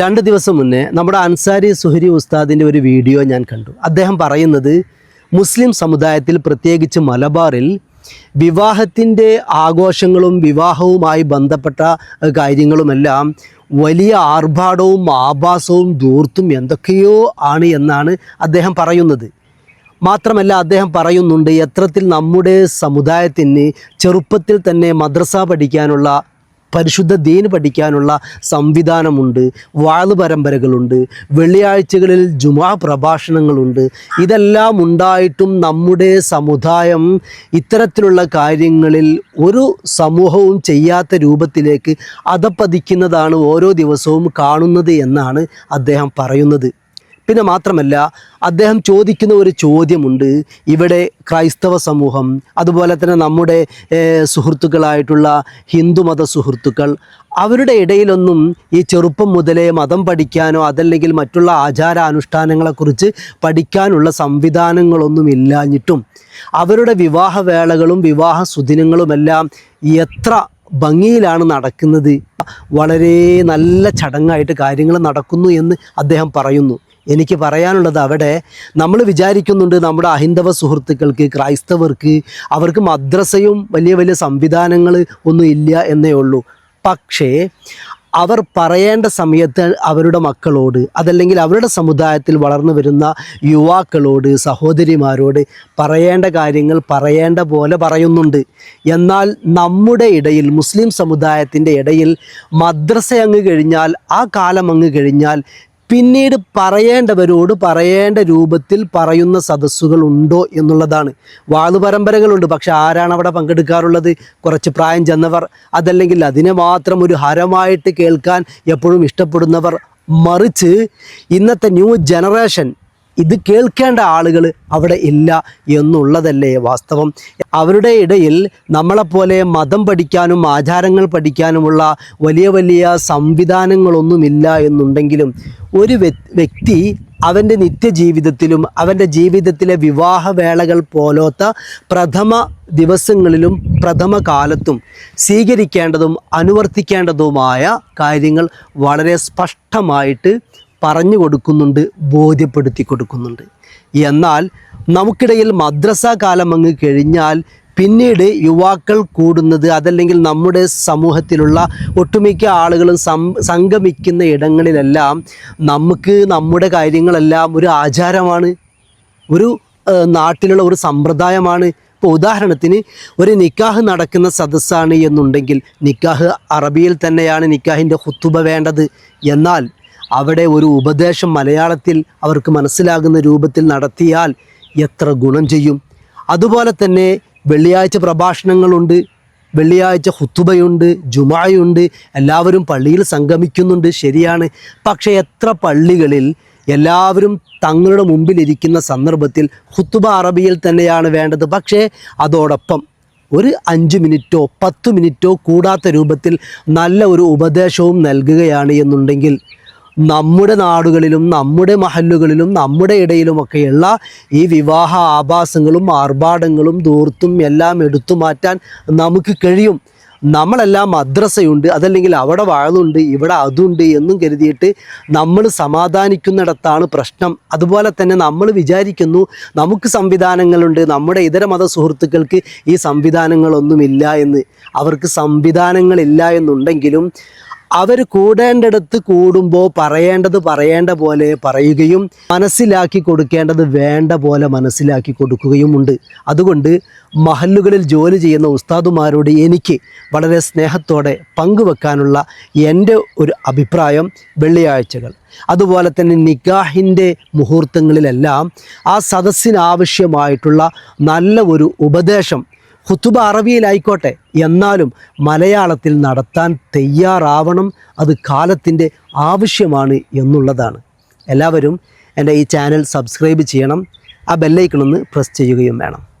രണ്ട് ദിവസം മുന്നേ നമ്മുടെ അൻസാരി സുഹരി ഉസ്താദിന്റെ ഒരു വീഡിയോ ഞാൻ കണ്ടു. അദ്ദേഹം പറയുന്നത് മുസ്ലിം സമുദായത്തിൽ പ്രത്യേകിച്ച് മലബാറിൽ വിവാഹത്തിന്റെ ആഘോഷങ്ങളും വിവാഹവുമായി ബന്ധപ്പെട്ട കാര്യങ്ങളുമെല്ലാം വലിയ ആർഭാടവും ആഭാസവും ദൂർത്തും എന്തൊക്കെയോ ആണ് എന്നാണ് അദ്ദേഹം പറയുന്നത്. മാത്രമല്ല അദ്ദേഹം പറയുന്നുണ്ട് എത്രത്തിൽ നമ്മുടെ സമുദായത്തിന് ചെറുപ്പത്തിൽ തന്നെ മദ്രസ പഠിക്കാനുള്ള പരിശുദ്ധ ദീൻ പഠിക്കാനുള്ള സംവിധാനമുണ്ട് വാൾ പരമ്പരകളുണ്ട് വെള്ളിയാഴ്ചകളിൽ ജുമാ പ്രഭാഷണങ്ങളുണ്ട്. ഇതെല്ലാം ഉണ്ടായിട്ടും നമ്മുടെ സമുദായം ഇത്തരത്തിലുള്ള കാര്യങ്ങളിൽ ഒരു സമൂഹവും ചെയ്യാത്ത രൂപത്തിലേക്ക് അതപ്പതിക്കുന്നതാണ് ഓരോ ദിവസവും കാണുന്നത് എന്നാണ് അദ്ദേഹം പറയുന്നത്. പിന്നെ മാത്രമല്ല അദ്ദേഹം ചോദിക്കുന്ന ഒരു ചോദ്യമുണ്ട്. ഇവിടെ ക്രൈസ്തവ സമൂഹം അതുപോലെ തന്നെ നമ്മുടെ സുഹൃത്തുക്കളായിട്ടുള്ള ഹിന്ദുമത സുഹൃത്തുക്കൾ അവരുടെ ഇടയിലൊന്നും ഈ ചെറുപ്പം മുതലേ മതം പഠിക്കാനോ അതല്ലെങ്കിൽ മറ്റുള്ള ആചാരാനുഷ്ഠാനങ്ങളെക്കുറിച്ച് പഠിക്കാനുള്ള സംവിധാനങ്ങളൊന്നും ഇല്ലാഞ്ഞിട്ടും അവരുടെ വിവാഹ വേളകളും വിവാഹ സുദിനങ്ങളുമെല്ലാം എത്ര ഭംഗിയിലാണ് നടക്കുന്നത്. വളരെ നല്ല ചടങ്ങായിട്ട് കാര്യങ്ങൾ നടക്കുന്നു എന്ന് അദ്ദേഹം പറയുന്നു. എനിക്ക് പറയാനുള്ളത് അവിടെ നമ്മൾ വിചാരിക്കുന്നുണ്ട് നമ്മുടെ അഹിന്ദവ സുഹൃത്തുക്കൾക്ക് ക്രൈസ്തവർക്ക് അവർക്ക് മദ്രസയും വലിയ വലിയ സംവിധാനങ്ങൾ ഒന്നും ഇല്ല എന്നേ ഉള്ളൂ. പക്ഷേ അവർ പറയേണ്ട സമയത്ത് അവരുടെ മക്കളോട് അതല്ലെങ്കിൽ അവരുടെ സമുദായത്തിൽ വളർന്നു വരുന്ന യുവാക്കളോട് സഹോദരിമാരോട് പറയേണ്ട കാര്യങ്ങൾ പറയേണ്ട പോലെ പറയുന്നുണ്ട്. എന്നാൽ നമ്മുടെ ഇടയിൽ മുസ്ലിം സമുദായത്തിന്റെ ഇടയിൽ മദ്രസ അങ്ങ് കഴിഞ്ഞാൽ ആ കാലം അങ്ങ് കഴിഞ്ഞാൽ പിന്നീട് പറയേണ്ടവരോട് പറയേണ്ട രൂപത്തിൽ പറയുന്ന സദസ്സുകൾ ഉണ്ടോ എന്നുള്ളതാണ്. വാളു പരമ്പരകളുണ്ട്. പക്ഷെ ആരാണ് അവിടെ പങ്കെടുക്കാറുള്ളത്? കുറച്ച് പ്രായം ചെന്നവർ അതല്ലെങ്കിൽ അതിനെ മാത്രം ഒരു ഹരമായിട്ട് കേൾക്കാൻ എപ്പോഴും ഇഷ്ടപ്പെടുന്നവർ മറിച്ച് ഇന്നത്തെ ന്യൂ ജനറേഷൻ ഇത് കേൾക്കേണ്ട ആളുകൾ അവിടെ ഇല്ല എന്നുള്ളതല്ലേ വാസ്തവം. അവരുടെ ഇടയിൽ നമ്മളെപ്പോലെ മതം പഠിക്കാനും ആചാരങ്ങൾ പഠിക്കാനുമുള്ള വലിയ വലിയ സംവിധാനങ്ങളൊന്നുമില്ല എന്നുണ്ടെങ്കിലും ഒരു വ്യക്തി അവന്റെ നിത്യജീവിതത്തിലും അവന്റെ ജീവിതത്തിലെ വിവാഹവേളകൾ പോലത്തെ പ്രഥമ ദിവസങ്ങളിലും പ്രഥമ കാലത്തും സ്വീകരിക്കേണ്ടതും അനുവർത്തിക്കേണ്ടതുമായ കാര്യങ്ങൾ വളരെ സ്പഷ്ടമായിട്ട് പറഞ്ഞു കൊടുക്കുന്നുണ്ട് ബോധ്യപ്പെടുത്തി കൊടുക്കുന്നുണ്ട്. എന്നാൽ നമുക്കിടയിൽ മദ്രസ കാലം അങ്ങ് കഴിഞ്ഞാൽ പിന്നീട് യുവാക്കൾ കൂടുന്നത് അതല്ലെങ്കിൽ നമ്മുടെ സമൂഹത്തിലുള്ള ഒട്ടുമിക്ക ആളുകളും സംഗമിക്കുന്ന ഇടങ്ങളിലെല്ലാം നമുക്ക് നമ്മുടെ കാര്യങ്ങളെല്ലാം ഒരു ആചാരമാണ് ഒരു നാട്ടിലുള്ള ഒരു സമ്പ്രദായമാണ്. ഇപ്പോൾ ഉദാഹരണത്തിന് ഒരു നിക്കാഹ് നടക്കുന്ന സദസ്സാണ് എന്നുണ്ടെങ്കിൽ നിക്കാഹ് അറബിയിൽ തന്നെയാണ് നിക്കാഹിന്റെ ഹുത്തുബ വേണ്ടത്. എന്നാൽ അവിടെ ഒരു ഉപദേശം മലയാളത്തിൽ അവർക്ക് മനസ്സിലാകുന്ന രൂപത്തിൽ നടത്തിയാൽ എത്ര ഗുണം ചെയ്യും. അതുപോലെ തന്നെ വെള്ളിയാഴ്ച പ്രഭാഷണങ്ങളുണ്ട് വെള്ളിയാഴ്ച ഹുത്തുബയുണ്ട് ജുമായുണ്ട് എല്ലാവരും പള്ളിയിൽ സംഗമിക്കുന്നുണ്ട് ശരിയാണ്. പക്ഷേ എത്ര പള്ളികളിൽ എല്ലാവരും തങ്ങളുടെ മുമ്പിലിരിക്കുന്ന സന്ദർഭത്തിൽ ഹുത്തുബ അറബിയിൽ തന്നെയാണ് വേണ്ടത്. പക്ഷേ അതോടൊപ്പം ഒരു അഞ്ച് മിനിറ്റോ പത്ത് മിനിറ്റോ കൂടാത്ത രൂപത്തിൽ നല്ല ഒരു ഉപദേശവും നൽകുകയാണ് എന്നുണ്ടെങ്കിൽ നമ്മുടെ നാടുകളിലും നമ്മുടെ മഹല്ലുകളിലും നമ്മുടെ ഇടയിലുമൊക്കെയുള്ള ഈ വിവാഹ ആഭാസങ്ങളും ആർഭാടങ്ങളും ദൂർത്തും എല്ലാം എടുത്തു മാറ്റാൻ നമുക്ക് കഴിയും. നമ്മളെല്ലാം മദ്രസയുണ്ട് അതല്ലെങ്കിൽ അവിടെ വാഴുന്നുണ്ട് ഇവിടെ അതുണ്ട് എന്നും കരുതിയിട്ട് നമ്മൾ സമാധാനിക്കുന്നിടത്താണ് പ്രശ്നം. അതുപോലെ തന്നെ നമ്മൾ വിചാരിക്കുന്നു നമുക്ക് സംവിധാനങ്ങളുണ്ട് നമ്മുടെ ഇതര മത സുഹൃത്തുക്കൾക്ക് ഈ സംവിധാനങ്ങളൊന്നുമില്ല എന്ന്. അവർക്ക് സംവിധാനങ്ങളില്ല എന്നുണ്ടെങ്കിലും അവർ കൂടേണ്ടടുത്ത് കൂടുമ്പോൾ പറയേണ്ടത് പറയേണ്ട പോലെ പറയുകയും മനസ്സിലാക്കി കൊടുക്കേണ്ടത് വേണ്ട പോലെ മനസ്സിലാക്കി കൊടുക്കുകയും ഉണ്ട്. അതുകൊണ്ട് മഹല്ലുകളിൽ ജോലി ചെയ്യുന്ന ഉസ്താദുമാരോട് എനിക്ക് വളരെ സ്നേഹത്തോടെ പങ്കുവെക്കാനുള്ള എന്റെ ഒരു അഭിപ്രായം വെള്ളിയാഴ്ചകൾ. അതുപോലെ തന്നെ നിഗാഹിന്റെ മുഹൂർത്തങ്ങളിലെല്ലാം ആ സദസ്സിനാവശ്യമായിട്ടുള്ള നല്ല ഒരു ഉപദേശം ഹുത്തുബ അറബിയിലായിക്കോട്ടെ. എന്നാലും മലയാളത്തിൽ നടത്താൻ തയ്യാറാവണം അത് കാലത്തിന്റെ ആവശ്യമാണ് എന്നുള്ളതാണ്. എല്ലാവരും എന്റെ ഈ ചാനൽ സബ്സ്ക്രൈബ് ചെയ്യണം. ആ ബെല്ലൈക്കണമെന്ന് പ്രസ് ചെയ്യുകയും വേണം.